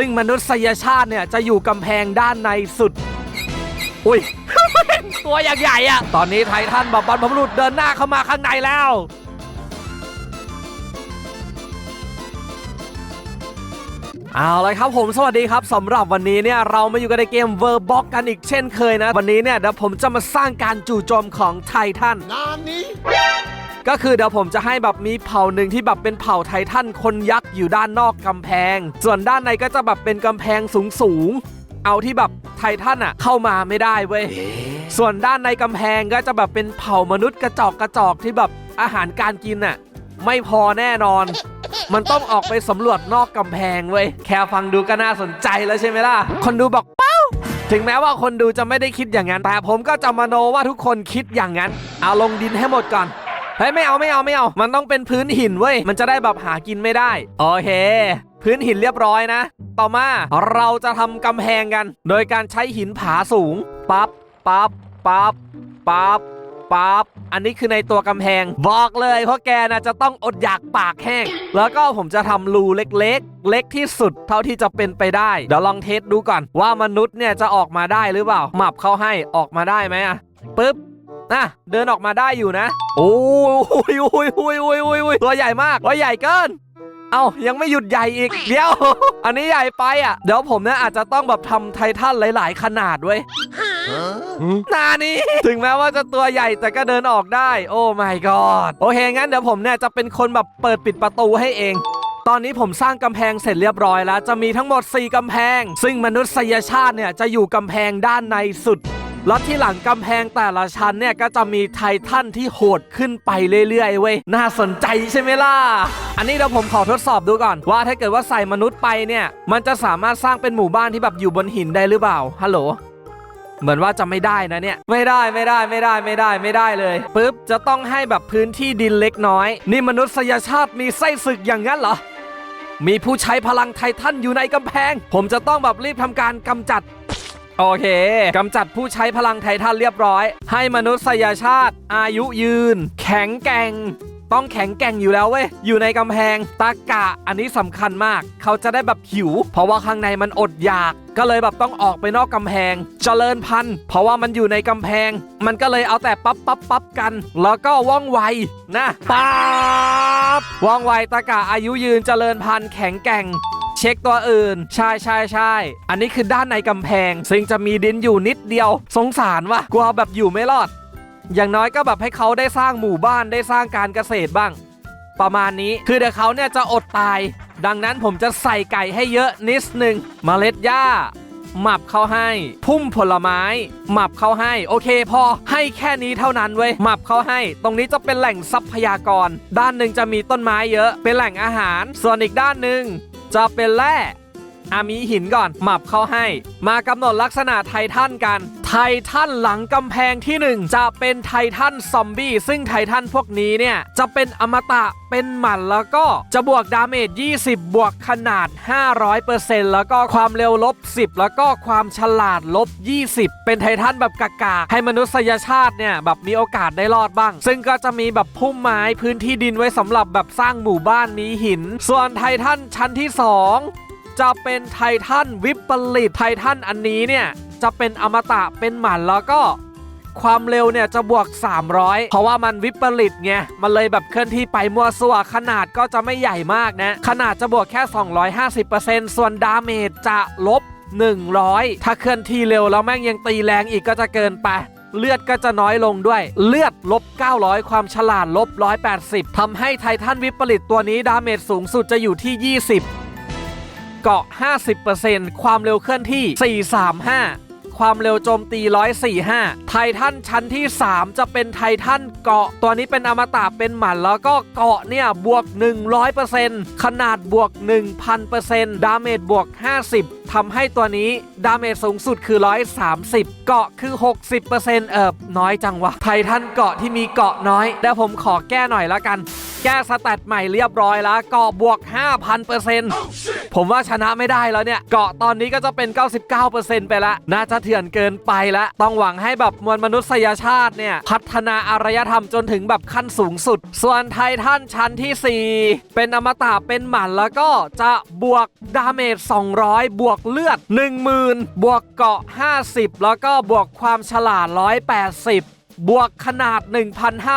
ซึ่งมนุษยชาติเนี่ยจะอยู่กำแพงด้านในสุด อุ้ย ตัวอย่างใหญ่อะตอนนี้ไททันแบบบรรพบุรุษเดินหน้าเข้ามาข้างในแล้ว เอาเลยครับผมสวัสดีครับสำหรับวันนี้เนี่ยเรามาอยู่กันในเกมเวอร์บ็อกกันอีกเช่นเคยนะ วันนี้เนี่ยเดี๋ยวผมจะมาสร้างการจู่โจมของไททัน Nani? ก็คือเดี๋ยวผมจะให้แบบมีเผ่าหนึ่งที่แบบเป็นเผ่าไททันคนยักษ์อยู่ด้านนอกกำแพง ส่วนด้านในก็จะแบบเป็นกำแพงสูงสูงๆเอาที่แบบไททันอะเข้ามาไม่ได้เว้ย ส่วนด้านในกำแพงก็จะแบบเป็นเผ่ามนุษย์กระจอกกระจอกที่แบบอาหารการกินอะไม่พอแน่นอน มันต้องออกไปสำรวจนอกกำแพงเว้ย แค่ฟังดูก็น่าสนใจแล้วใช่ไหมล่ะ คนดูบอกเป้า ถึงแม้ว่าคนดูจะไม่ได้คิดอย่างนั้น แต่ผมก็จะมโนว่าทุกคนคิดอย่างนั้น เอาลงดินให้หมดก่อน เฮ้ยไม่เอาไม่เอาไม่เอา มันต้องเป็นพื้นหินเว้ย มันจะได้แบบหากินไม่ได้ โอเค พื้นหินเรียบร้อยนะ ต่อมาเราจะทำกำแพงกัน โดยการใช้หินผาสูง ปั๊บปั๊บปั๊บปั๊บปั๊บอันนี้คือในตัวกำแพง บอกเลยเพราะแกนะจะต้องอดอยากปากแห้ง แล้วก็ผมจะทำรูเล็กๆ เล็กที่สุดเท่าที่จะเป็นไปได้ เดี๋ยวลองเทสดูก่อนว่ามนุษย์เนี่ยจะออกมาได้หรือเปล่าหมับเข้าให้ออกมาได้ไหมอะปึ๊บ นะเดินออกมาได้อยู่นะ โอ้ยโอ้ยโอ้ยโอ้ยโอ้ยโอ้ยตัวใหญ่มากตัวใหญ่เกินเอ้ายังไม่หยุดใหญ่อีก เดี๋ยว อันนี้ใหญ่ไปอะ เดี๋ยวผมเนี่ยอาจจะต้องแบบทำไททันหลาย ๆ ขนาดเว้ย Huh? หนานี้ ถึงแม้ว่าจะตัวใหญ่แต่ก็เดินออกได้ โอ้ my god โอเค งั้นเดี๋ยวผมเนี่ยจะเป็นคนแบบเปิดปิดประตูให้เองตอนนี้ผมสร้างกำแพงเสร็จเรียบร้อยแล้ว จะมีทั้งหมด 4กำแพง ซึ่งมนุษยชาติเนี่ยจะอยู่กำแพงด้านในสุด แล้วที่หลังกำแพงแต่ละชั้นเนี่ยก็จะมีไททันที่โหดขึ้นไปเรื่อยๆเว้ยน่าสนใจใช่ไหมล่ะ อันนี้เดี๋ยวผมขอทดสอบดูก่อน ว่าถ้าเกิดว่าใส่มนุษย์ไปเนี่ย มันจะสามารถสร้างเป็นหมู่บ้านที่แบบอยู่บนหินได้หรือเปล่าฮัลโหลเหมือนว่าจะไม่ได้นะเนี่ย ไม่ได้ไม่ได้ไม่ได้ไม่ได้ไม่ได้เลยปุ๊บจะต้องให้แบบพื้นที่ดินเล็กน้อย นี่มนุษยชาติมีไส้ศึกอย่างนั้นเหรอ มีผู้ใช้พลังไททันอยู่ในกำแพง ผมจะต้องแบบรีบทำการกำจัด โอเคกำจัดผู้ใช้พลังไททันเรียบร้อย ให้มนุษยชาติ อายุยืน แข็งแกร่งต้องแข็งแกร่งอยู่แล้วเว้ย อยู่ในกำแพงตากะอันนี้สำคัญมาก เขาจะได้แบบหิว เพราะว่าข้างในมันอดอยาก ก็เลยแบบต้องออกไปนอกกำแพง เจริญพันธุ์ เพราะว่ามันอยู่ในกำแพง มันก็เลยเอาแต่ปั๊บปั๊บปั๊บกัน แล้วก็ว่องไวนะปั๊บว่องไวตากะอายุยืนเจริญพันธุ์แข็งแกร่ง เช็คตัวอื่น ใช่ใช่ใช่อันนี้คือด้านในกำแพง ซึ่งจะมีดินอยู่นิดเดียว สงสารว่ะกลัวแบบอยู่ไม่รอด อย่างน้อยก็แบบให้เขาได้สร้างหมู่บ้านได้สร้างการเกษตรบ้าง ประมาณนี้คือเดี๋ยวเขาเนี่ยจะอดตาย ดังนั้นผมจะใส่ไก่ให้เยอะนิดนึงเมล็ดหญ้าหมับเข้าให้ พุ่มผลไม้ หมับเข้าให้ โอเคพอให้แค่นี้เท่านั้นเว้ยหมับเข้าให้ ตรงนี้จะเป็นแหล่งทรัพยากร ด้านหนึ่งจะมีต้นไม้เยอะ เป็นแหล่งอาหาร ส่วนอีกด้านหนึ่ง จะเป็นแร่ อามีหินก่อนหมับเข้าให้ มากำหนดลักษณะไททันกัน ไททันหลังกำแพงที่หนึ่งจะเป็นไททันซอมบี้ซึ่งไททันพวกนี้เนี่ย จะเป็นอมตะเป็นหมันแล้วก็จะบวกดาเมจ 20 บวกขนาด 500%แล้วก็ความเร็วลบ 10 แล้วก็ความฉลาดลบ 20 เป็นไททันแบบกากาให้มนุษยชาติเนี่ยแบบมีโอกาสได้รอดบ้าง ซึ่งก็จะมีแบบพุ่มไม้พื้นที่ดินไว้สำหรับแบบสร้างหมู่บ้านมีหิน ส่วนไททันชั้นที่สอง จะเป็นไททันวิปริตไททันอันนี้เนี่ย จะเป็นอมตะเป็นหมันแล้วก็ความเร็วเนี่ยจะบวก 300 เพราะว่ามันวิปริตไง มันเลยแบบเคลื่อนที่ไปมั่วซั่วขนาดก็จะไม่ใหญ่มากนะ ขนาดจะบวกแค่ 250%ส่วนดาเมจจะลบ 100 ถ้าเคลื่อนที่เร็วแล้วแม่งยังตีแรงอีกก็จะเกินไปเลือดก็จะน้อยลงด้วย เลือดลบ 900 ความฉลาดลบ 180 ทำให้ไททันวิปริตตัวนี้ดาเมจสูงสุดจะอยู่ที่ 20 เกาะ 50%ความเร็วเคลื่อนที่ 435 ความเร็วโจมตี 145 ไททันชั้นที่ 3 จะเป็นไททันเกาะ ตัวนี้เป็นอมตะเป็นหมันแล้วก็เกาะเนี่ยบวก 100%ขนาดบวก 1,000%ดาเมจบวก 50 ทำให้ตัวนี้ดาเมจสูงสุดคือ 130 เกาะคือ 60%เอิบน้อยจังวะ ไททันเกาะที่มีเกาะน้อยเดี๋ยวผมขอแก้หน่อยละกัน แก้สแตทใหม่เรียบร้อยแล้วเกาะบวก 5,000%ผมว่าชนะไม่ได้แล้วเนี่ย เกาะตอนนี้ก็จะเป็น 99%ไปละ น่าจะเถื่อนเกินไปละ ต้องหวังให้แบบมวลมนุษยชาติเนี่ย พัฒนาอารยธรรมจนถึงแบบขั้นสูงสุด ส่วนไททันชั้นที่ 4 เป็นอมตะเป็นหมันแล้วก็จะบวกดาเมจ200 บวกเลือด 10,000 บวกเกาะ 50 แล้วก็บวกความฉลาด 180 บวกขนาด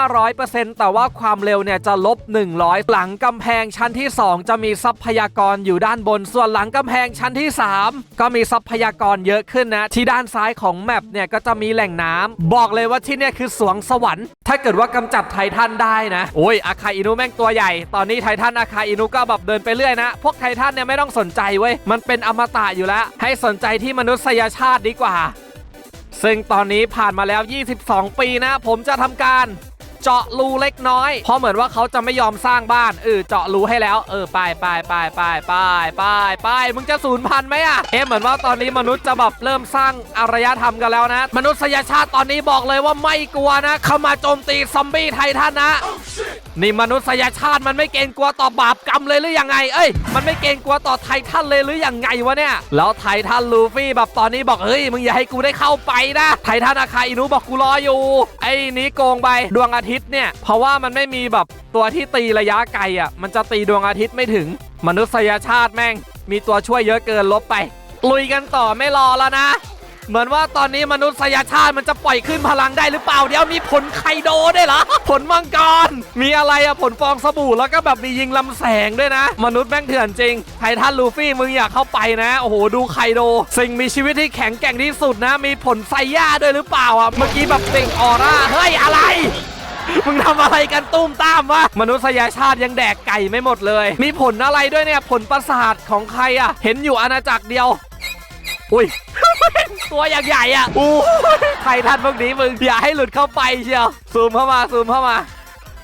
1,500%แต่ว่าความเร็วเนี่ยจะลบ 100 หลังกำแพงชั้นที่ 2 จะมีทรัพยากรอยู่ด้านบน ส่วนหลังกำแพงชั้นที่ 3 ก็มีทรัพยากรเยอะขึ้นนะ ที่ด้านซ้ายของแมปเนี่ยก็จะมีแหล่งน้ำบอกเลยว่าที่เนี่ยคือสวงสวรรค์ ถ้าเกิดว่ากำจัดไททันได้นะ โอ้ยอาคาอินุแม่งตัวใหญ่ ตอนนี้ไททันอาคาอินุก็แบบเดินไปเรื่อยนะ พวกไททันเนี่ยไม่ต้องสนใจเว้ยมันเป็นอมตะอยู่แล้ว ให้สนใจที่มนุษยชาติดีกว่า ซึ่งตอนนี้ผ่านมาแล้ว 22 ปีนะ ผมจะทำการเจาะรูเล็กน้อย เพราะเหมือนว่าเขาจะไม่ยอมสร้างบ้านเออเจาะรูให้แล้ว เออไปไปไปไปไปไปไปมึงจะสูญพันธุ์ไหมอะเอ๊ะเหมือนว่าตอนนี้มนุษย์จะแบบเริ่มสร้างอารยธรรมกันแล้วนะ มนุษยชาติตอนนี้บอกเลยว่าไม่กลัวนะ เข้ามาโจมตีซอมบี้ไททันนะ นี่มนุษยชาติมันไม่เกรงกลัวต่อบาปกรรมเลยหรือยังไง เอ้ย มันไม่เกรงกลัวต่อไททันเลยหรือยังไงวะเนี่ย แล้วไททันลูฟี่แบบตอนนี้บอกเฮ้ยมึงอย่าให้กูได้เข้าไปนะ ไททันอาคาอินุบอกกูรออยู่ ไอ้นี้โกงไปดวงอาทิตย์เนี่ย เพราะว่ามันไม่มีแบบตัวที่ตีระยะไกลอะ มันจะตีดวงอาทิตย์ไม่ถึง มนุษยชาติแม่ง มีตัวช่วยเยอะเกินลบไป ลุยกันต่อไม่รอแล้วนะ เหมือนว่าตอนนี้มนุษยชาติมันจะปล่อยขึ้นพลังได้หรือเปล่า เดี๋ยวมีผลไคโดได้เหรอ ผลมังกร มีอะไรอะผลฟองสบู่แล้วก็แบบมียิงลำแสงด้วยนะ มนุษย์แม่งเถื่อนจริง ไททันลูฟี่มึงอยากเข้าไปนะ โอ้โห ดูไคโด สิ่งมีชีวิตที่แข็งแกร่งที่สุดนะ มีผลไซย่าด้วยหรือเปล่าอะเมื่อกี้แบบเปล่งออร่า เฮ้ยอะไรมึงทำอะไรกันตุ้มตามวะมนุษยชาติยังแดกไก่ไม่หมดเลย มีผลอะไรด้วยเนี่ยผลประสาทของใครอะเห็นอยู่อาณาจักรเดียว อุ้ย ตัวอย่างใหญ่อะอู้ไททันพวกนี้มึงอย่าให้หลุดเข้าไปเชียวซูมเข้ามาซูมเข้ามา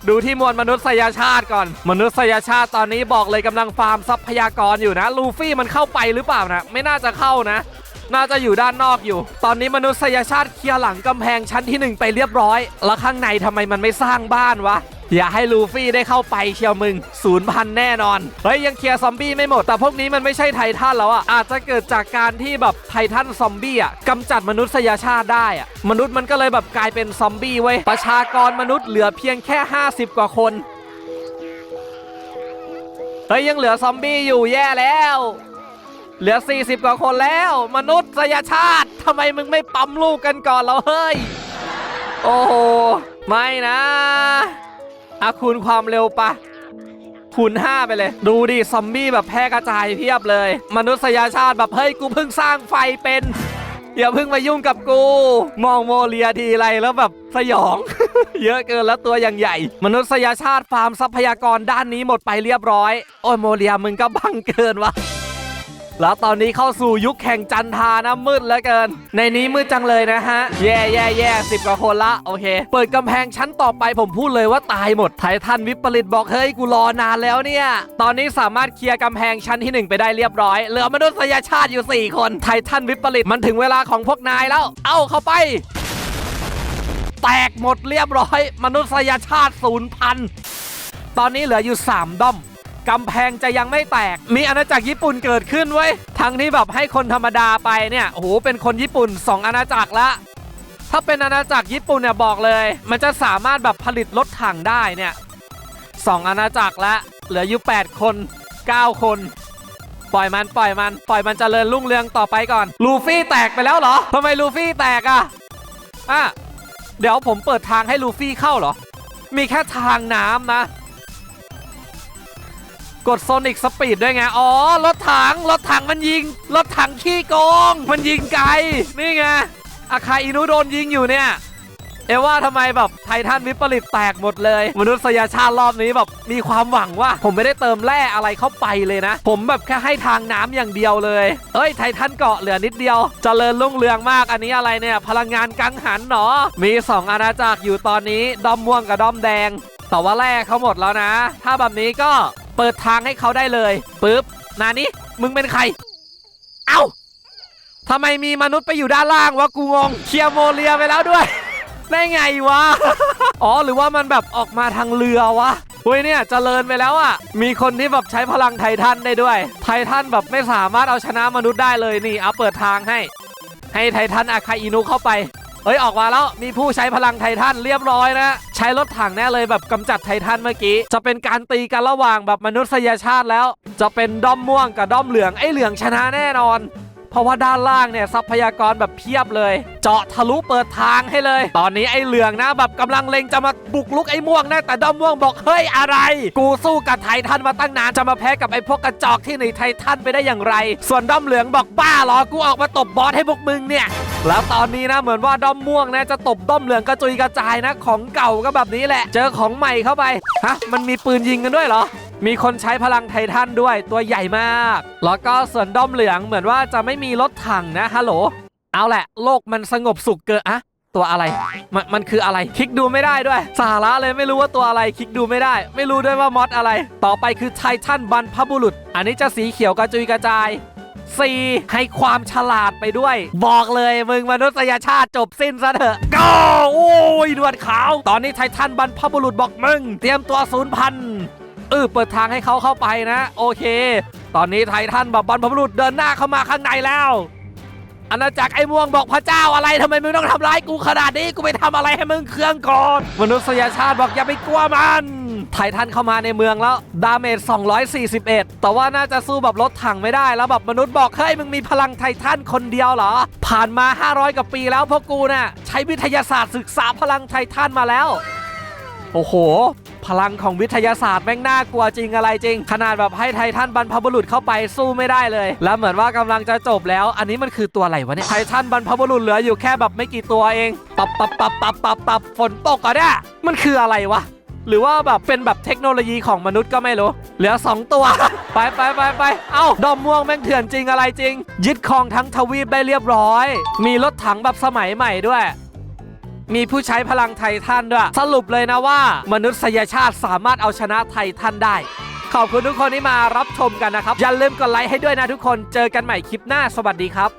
ดูที่มวลมนุษยชาติก่อน มนุษยชาติตอนนี้บอกเลยกำลังฟาร์มทรัพยากรอยู่นะ ลูฟี่มันเข้าไปหรือเปล่านะไม่น่าจะเข้านะน่าจะอยู่ด้านนอกอยู่ ตอนนี้มนุษยชาติเคลียร์หลังกำแพงชั้นที่หนึ่งไปเรียบร้อย แล้วข้างในทำไมมันไม่สร้างบ้านวะ อย่าให้ลูฟี่ได้เข้าไปเชียวมึงศูนย์พันแน่นอน เฮ้ย ยังเคลียร์ซอมบี้ไม่หมด แต่พวกนี้มันไม่ใช่ไททันแล้วอะ อาจจะเกิดจากการที่แบบไททันซอมบี้อะกำจัดมนุษยชาติได้อะ มนุษย์มันก็เลยแบบกลายเป็นซอมบี้เว้ประชากรมนุษย์เหลือเพียงแค่ 50 กว่าคน เฮ้ย ยังเหลือซอมบี้อยู่แย่แล้ว เหลือ 40 กว่าคนแล้ว มนุษยชาติทำไมมึงไม่ปั๊มลูกกันก่อนเราเฮ้ย โอ้โห ไม่นะ อาคูณความเร็วปะคูณ5ไปเลย ดูดิซอมบี้แบบแพร่กระจายเพียบเลย มนุษยชาติแบบเฮ้ยกูเพิ่งสร้างไฟเป็นอย่าเพิ่งมายุ่งกับกู มองโมเลียทีไรแล้วแบบสยอง เยอะเกินแล้วตัวอย่างใหญ่ มนุษยชาติฟาร์มทรัพยากรด้านนี้หมดไปเรียบร้อย โอ้ยโมเลียมึงก็บังเกินวะ แล้วตอนนี้เข้าสู่ยุคแห่งจันทานะมืดเหลือเกิน ในนี้มืดจังเลยนะฮะ แย่แย่แย่สิบกว่าคนละโอเค เปิดกำแพงชั้นต่อไปผมพูดเลยว่าตายหมด ไททันวิปริตบอกเฮ้ยกูรอนานแล้วเนี่ย ตอนนี้สามารถเคลียร์กำแพงชั้นที่หนึ่งไปได้เรียบร้อย เหลือมนุษยชาติอยู่ 4 คน ไททันวิปริตมันถึงเวลาของพวกนายแล้ว เอ้าเข้าไปแตกหมดเรียบร้อย มนุษยชาติศูนย์พันตอนนี้เหลืออยู่ 3ด้อม กำแพงจะยังไม่แตก มีอาณาจักรญี่ปุ่นเกิดขึ้นเว้ทั้งที่แบบให้คนธรรมดาไปเนี่ยโอ้โหเป็นคนญี่ปุ่น 2 อาณาจักรละถ้าเป็นอาณาจักรญี่ปุ่นเนี่ยบอกเลย มันจะสามารถแบบผลิตรถถังได้เนี่ยสองอาณาจักรละเหลืออยู่ 8 คน 9 คน ปล่อยมันปล่อยมัน ปล่อยมันเจริญรุ่งเรืองต่อไปก่อน ลูฟี่แตกไปแล้วเหรอทำไมลูฟี่แตกอะอะเดี๋ยวผมเปิดทางให้ลูฟี่เข้าเหรอ มีแค่ทางน้ำนะ กดโซนิกสปีดด้วยไง อ๋อ รถถัง รถถังมันยิง รถถังขี้โกง มันยิงไกล นี่ไง อาคาอินุโดนยิงอยู่เนี่ย เอว่าทำไมแบบไททันวิปริตแตกหมดเลย มนุษยชาติรอบนี้แบบมีความหวังว่า ผมไม่ได้เติมแร่อะไรเข้าไปเลยนะ ผมแบบแค่ให้ทางน้ำอย่างเดียวเลยเอ้ย ไททันเกาะเหลือนิดเดียวจเจริญรุ่งเรืองมาก อันนี้อะไรเนี่ย พลังงานกังหันเนาะมี 2 อาณาจักรอยู่ตอนนี้ ดอมม่วงกับดอมแดงแต่ว่าแร่เขาหมดแล้วนะ ถ้าแบบนี้ก็ เปิดทางให้เขาได้เลยปึ๊บนานี่มึงเป็นใคร เอ้าทำไมมีมนุษย์ไปอยู่ด้านล่างวะกูงงเคียรโมเลียไปแล้วด้วย ได้ไงวะ อ๋อหรือว่ามันแบบออกมาทางเรือวะเฮ้ยเนี่ยเจริญไปแล้วอะ่ะ มีคนที่แบบใช้พลังไททันได้ด้วย ไททันแบบไม่สามารถเอาชนะมนุษย์ได้เลยนี่เอาเปิดทางให้ ให้ไททันอาคาอินุเข้าไป เฮ้ยออกมาแล้วมีผู้ใช้พลังไททันเรียบร้อยนะ ใช้รถถังแน่เลยแบบกำจัดไททันเมื่อกี้ จะเป็นการตีกันระหว่างแบบมนุษยชาติแล้ว จะเป็นด้อมม่วงกับด้อมเหลืองไอ้เหลืองชนะแน่นอน เพราะว่าด้านล่างเนี่ยทรัพยากรแบบเพียบเลย เจาะทะลุเปิดทางให้เลย ตอนนี้ไอ้เหลืองนะแบบกำลังเล็งจะมาบุกลุกไอ้ม่วงนะแต่ด้อมม่วงบอกเฮ้ยอะไร กูสู้กับไททันมาตั้งนานจะมาแพ้กับไอ้พวกกระจอกที่หนีไททันไปได้อย่างไร ส่วนด้อมเหลืองบอกบ้าหรอกูออกมาตบบอสให้พวกมึงเนี่ย แล้วตอนนี้นะเหมือนว่าด้อมม่วงนะจะตบด้อมเหลืองกระจุยกระจายนะ ของเก่าก็แบบนี้แหละ เจอของใหม่เข้าไปฮะมันมีปืนยิงกันด้วยเหรอมีคนใช้พลังไททันด้วยตัวใหญ่มาก แล้วก็ส่วนด้อมเหลืองเหมือนว่าจะไม่มีรถถังนะฮัลโหล เอาแหละ โลกมันสงบสุขเกินอะตัวอะไร มันมันคืออะไร คลิกดูไม่ได้ด้วย สาระเลยไม่รู้ว่าตัวอะไร คลิกดูไม่ได้ ไม่รู้ด้วยว่ามอดอะไร ต่อไปคือไททันบันพบุรุษ อันนี้จะสีเขียวกระจุยกระจาย 4. ให้ความฉลาดไปด้วย บอกเลยมึงมนุษยชาติจบสิ้นซะเถอะก็โอ้ยดวดขาว ตอนนี้ไททันบรรพบุรุษบอกมึง เตรียมตัวศูนย์พันเออเปิดทางให้เขาเข้าไปนะ โอเค ตอนนี้ไททันแบบบรรพบุรุษเดินหน้าเข้ามาข้างในแล้วอาณาจักรไอ้ม่วงบอกพระเจ้าอะไรทำไมมึงต้องทำร้ายกูขนาดนี้กูไปทำอะไรให้มึงเครื่องก่อนมนุษยชาติบอกอย่าไปกลัวมัน ไททันเข้ามาในเมืองแล้ว ดาเมจ 241 แต่ว่าน่าจะสู้แบบรถถังไม่ได้ แล้วแบบมนุษย์บอก เฮ้ย มึงมีพลังไททันคนเดียวเหรอ ผ่านมา 500กว่าปีแล้วพวกกูน่ะใช้วิทยาศาสตร์ศึกษาพลังไททันมาแล้ว โอ้โหพลังของวิทยาศาสตร์แม่งน่ากลัวจริงอะไรจริง ขนาดแบบให้ไททันบรรพบุรุษเข้าไปสู้ไม่ได้เลย แล้วเหมือนว่ากำลังจะจบแล้ว อันนี้มันคือตัวอะไรวะเนี่ยไททันบรรพบุรุษเหลืออยู่แค่แบบไม่กี่ตัวเองปับปับปับปับปับปับฝนตกอะเนี่ยมันคืออะไรวะ หรือว่าแบบเป็นแบบเทคโนโลยีของมนุษย์ก็ไม่รู้ เหลือ 2 ตัว ไปไปไปไปเอ้าดอมม่วงแม่งเถื่อนจริงอะไรจริง ยึดครองทั้งทวีปได้เรียบร้อย มีรถถังแบบสมัยใหม่ด้วยมีผู้ใช้พลังไททันด้วย สรุปเลยนะว่า มนุษยชาติสามารถเอาชนะไททันได้ ขอบคุณทุกคนที่มารับชมกันนะครับ อย่าลืมกดไลค์ให้ด้วยนะทุกคน เจอกันใหม่คลิปหน้า สวัสดีครับ